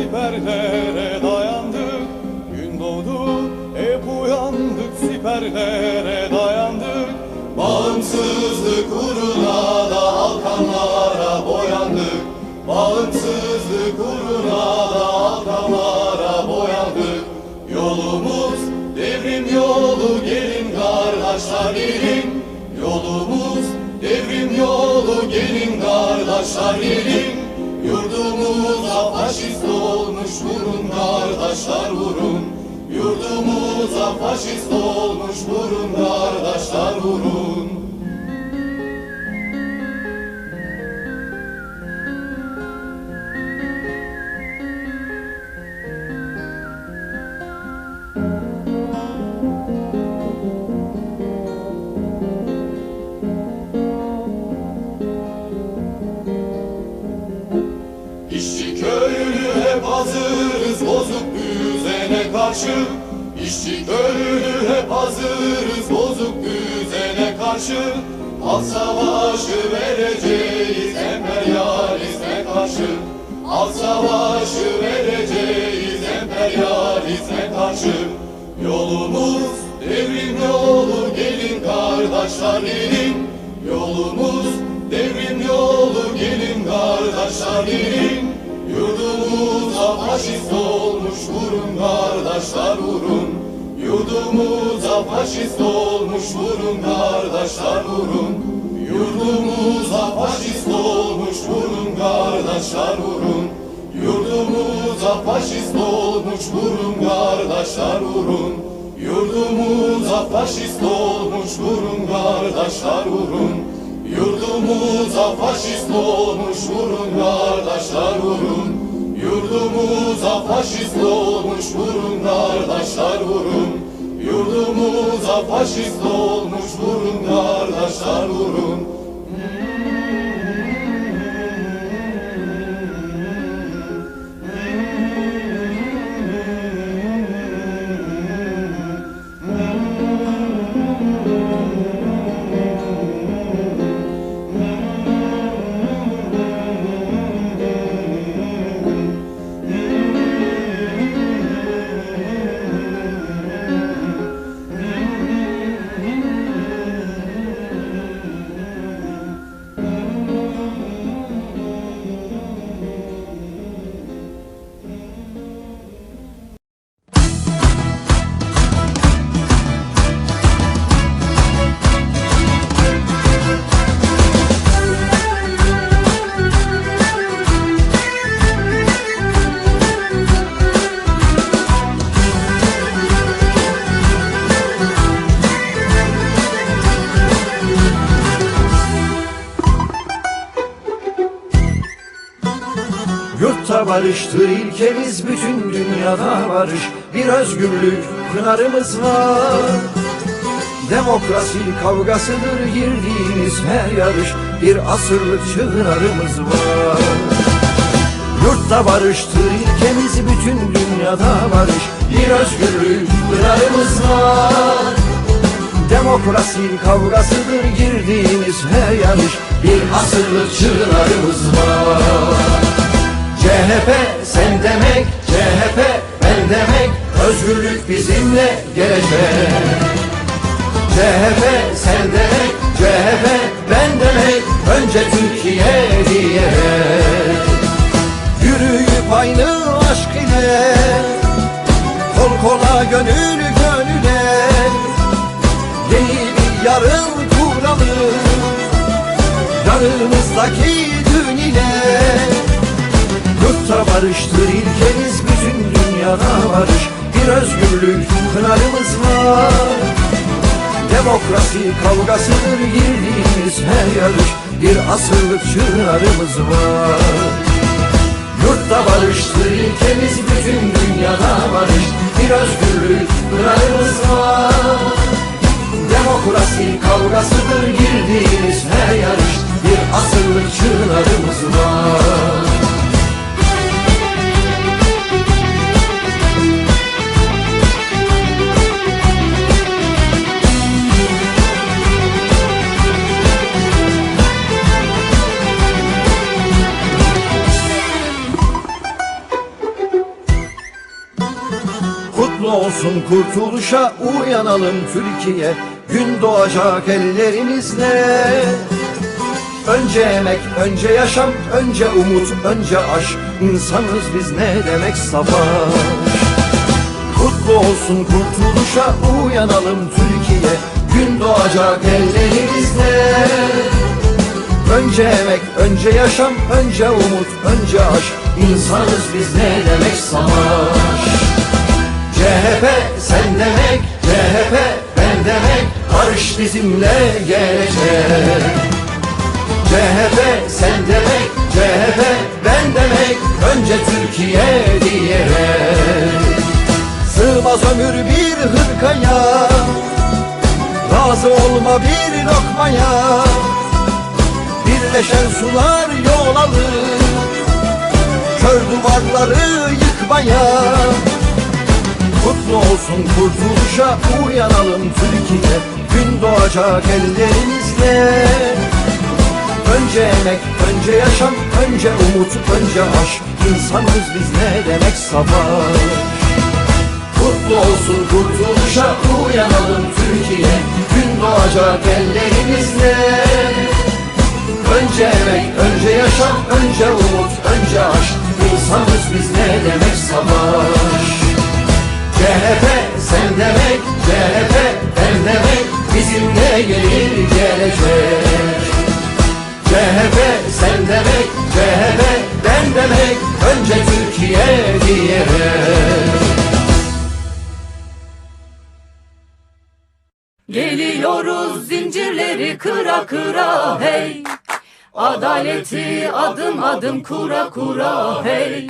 siperlere dayandık. Gün doğdu hep uyandık siperlere dayandık. Bağımsızlık uğruna da halkanlara boyandık. Bağımsızlık uğruna da halkanlara boyandık. Yolumuz devrim yolu gelin kardeşler gelin Yolumuz devrim yolu gelin kardeşler gelin kardeşler vurun. Yurdumuza faşist olmuş vurun. Kardeşler vurun karşı. İşçi köylü hep hazırız bozuk düzene karşı. Al savaşı vereceğiz emperyalizme karşı. Al savaşı vereceğiz emperyalizme karşı. Yolumuz devrim yolu gelin kardeşler gelin. Yolumuz devrim yolu gelin kardeşler gelin Yurdumuza faşist olmuş vurun kardeşler vurun. Yurdumuza faşist olmuş vurun kardeşler vurun. Yurdumuza faşist olmuş vurun kardeşler vurun. Yurdumuza faşist olmuş vurun kardeşler vurun. Yurdumuza faşist olmuş vurun kardeşler vurun Yurdumuza faşist olmuş vurun kardeşler vurun. Yurdumuza faşist olmuş vurun kardeşler vurun. Yurdumuza faşist olmuş vurun kardeşler vurun Yurtta barıştır ilkemiz bütün dünyada barış. Bir özgürlük pınarımız var. Demokrasi kavgasıdır girdiğimiz her yarış. Bir asırlık çığırarımız var. Yurtta barıştır ilkemiz bütün dünyada barış. Bir özgürlük pınarımız var. Demokrasi kavgasıdır girdiğimiz her yarış. Bir asırlık çığırarımız var CHP sen demek, CHP ben demek Özgürlük bizimle gelecek. CHP sen demek, CHP ben demek Önce Türkiye diyerek. Yürüyüp aynı aşk ile Kol kola gönül gönüle. Yeni bir yarın kuralım Yanımızdaki Yurtta barıştır ilkemiz bütün dünyada barış. Bir özgürlük pınarımız var. Demokrasi kavgasıdır girdiğimiz her yarış. Bir asırlık çığırarımız var. Yurtta barıştır ilkemiz bütün dünyada barış. Bir özgürlük pınarımız var. Demokrasi kavgasıdır girdiğimiz her yarış. Bir asırlık çığırarımız var Olsun kurtuluşa uyanalım Türkiye. Gün doğacak ellerimizle. Önce emek, önce yaşam, önce umut, önce aşk. İnsanız biz ne demek savaş? Kutlu olsun kurtuluşa uyanalım Türkiye. Gün doğacak ellerimizle. Önce emek, önce yaşam, önce umut, önce aşk. İnsanız biz ne demek savaş CHP sen demek, CHP ben demek Barış bizimle gelecek. CHP sen demek, CHP ben demek Önce Türkiye diyerek. Sığmaz ömür bir hırkaya Razı olma bir lokmaya. Birleşen sular yol alır Kör duvarları yıkmaya Kutlu olsun kurtuluşa uyanalım Türkiye. Gün doğacak ellerimizle. Önce emek, önce yaşam, önce umut, önce aşk. İnsanız biz ne demek savaş? Kutlu olsun kurtuluşa uyanalım Türkiye. Gün doğacak ellerimizle. Önce emek, önce yaşam, önce umut, Bizimle gelir gelecek. CHP sen demek, CHP ben demek Önce Türkiye diyerek Geliyoruz zincirleri kıra kıra hey! Adaleti adım adım kura kura hey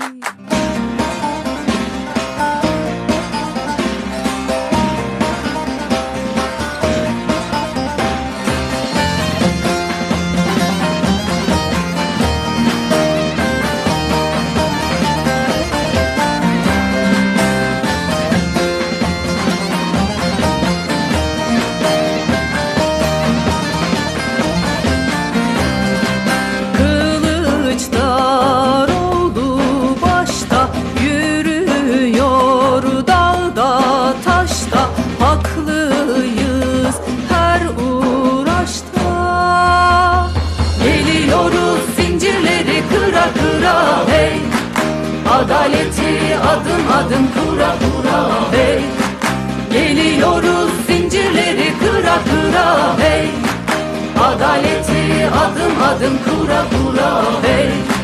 adım adım kura kura hey. Geliyoruz zincirleri kıra kıra hey. Adaleti adım adım kura kura hey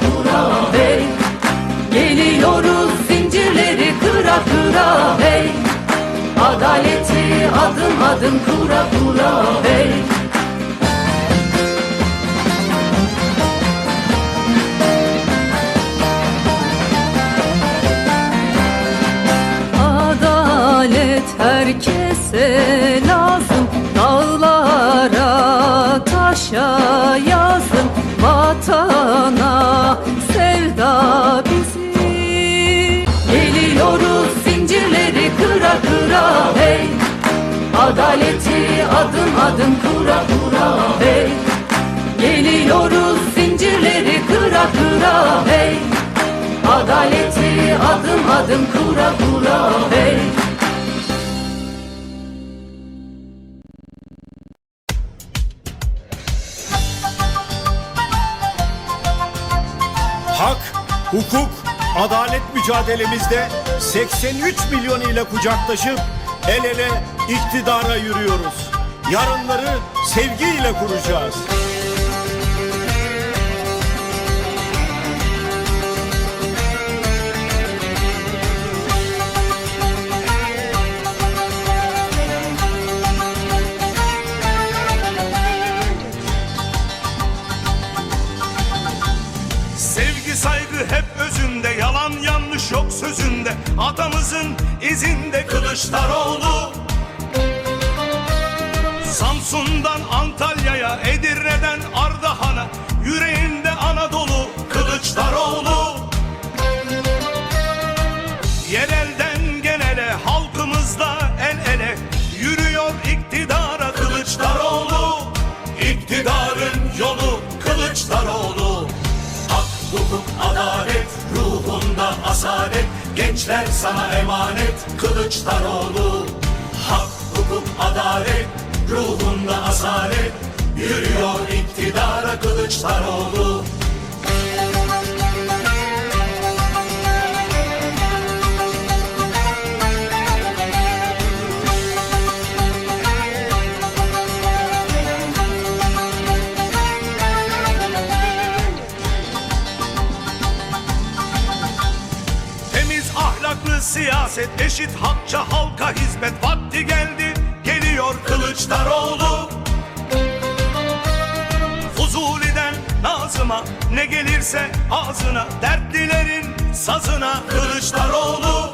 kura hey. Geliyoruz zincirleri kıra kıra hey. Adaleti adım adım kura kura hey Adaleti adım adım kura kura hey. Geliyoruz zincirleri kıra kıra hey. Adaleti adım adım kura kura hey. Hak, hukuk, adalet mücadelemizde 83 milyon ile kucaklaşıp el ele iktidara yürüyoruz. Yarınları sevgiyle kuracağız. Sevgi saygı hep özünde Yalan yanlış yok sözünde Atamızın izinde Kılıçdaroğlu Gençler sana emanet Kılıçdaroğlu Hak, hukuk, adalet ruhunda asalet. Yürüyor iktidara Kılıçdaroğlu siyaset eşit hakça halka hizmet. Vakti geldi geliyor Kılıçdaroğlu. Fuzuli'den Nazım'a ne gelirse ağzına dertlilerin sazına Kılıçdaroğlu.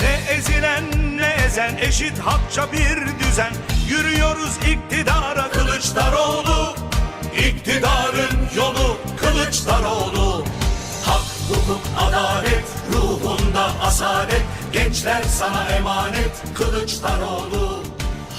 Ne ezilen ne ezen eşit hakça bir düzen. Yürüyoruz iktidara Kılıçdaroğlu Gençler sana emanet Kılıçdaroğlu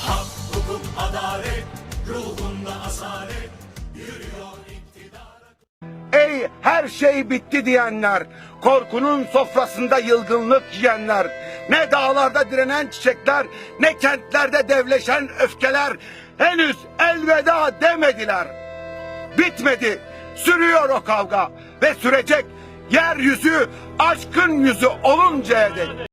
Hak, hukuk, adalet ruhunda asalet Yürüyor iktidara Ey her şey bitti diyenler, korkunun sofrasında yılgınlık yiyenler, ne dağlarda direnen çiçekler, ne kentlerde devleşen öfkeler, henüz elveda demediler. Bitmedi, sürüyor o kavga ve sürecek yeryüzü aşkın yüzü oluncaya dek.